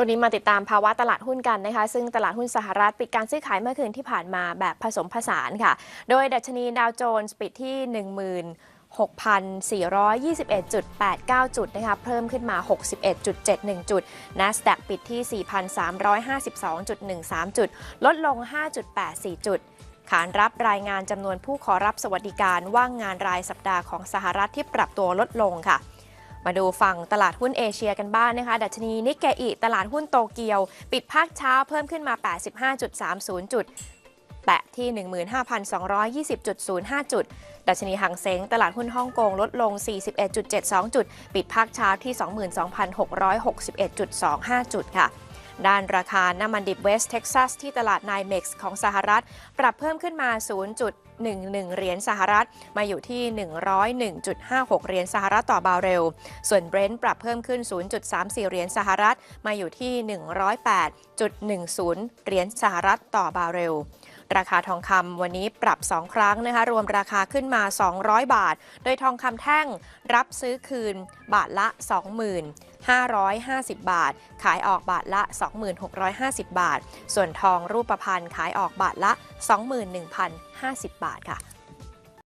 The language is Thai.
ช่วงนี้มาติดตามภาวะตลาดหุ้นกันนะคะ ซึ่งตลาดหุ้นสหรัฐปิดการซื้อขายเมื่อคืนที่ผ่านมาแบบผสมผสานค่ะ โดยดัชนีดาวโจนส์ปิดที่10,6421.89 จุดนะคะ เพิ่มขึ้นมา 61.71 จุด NASDAQ ปิดที่ 4,352.13 จุด ลดลง 5.84 จุด ขานรับรายงานจำนวนผู้ขอรับสวัสดิการว่างงานรายสัปดาห์ของสหรัฐที่ปรับตัวลดลงค่ะ มาดูฝั่งตลาดหุ้นเอเชียกันบ้างนะคะ ดัชนีนิกเกอิตลาดหุ้นโตเกียว ปิดภาคเช้าเพิ่มขึ้นมา 85.30 จุดแตะที่ 15,220.05 จุด ดัชนีหังเซ็งตลาดหุ้นฮ่องกงลดลง 41.72 จุด ปิดภาคเช้าที่ 22,661.25 จุดค่ะ ด้านราคาน้ำมันดิบเวสต์เท็กซัสที่ตลาดไนเม็กซ์ของสหรัฐ ปรับเพิ่มขึ้นมา 0.11 เหรียญสหรัฐ มาอยู่ที่ 101.56 เหรียญสหรัฐต่อบาร์เรล ส่วนเบรนท์ปรับเพิ่มขึ้น 0.34 เหรียญสหรัฐ มาอยู่ที่ 108.10 เหรียญสหรัฐต่อบาร์เรล ราคาทองคำวันนี้ปรับ 2 ครั้งนะคะรวมราคาขึ้นมา 200 บาท โดยทองคำแท่งรับซื้อคืนบาทละ 2550บาท ขายออกบาทละ 2650 บาท ส่วนทองรูปพรรณขายออกบาทละ 21,050 บาทค่ะ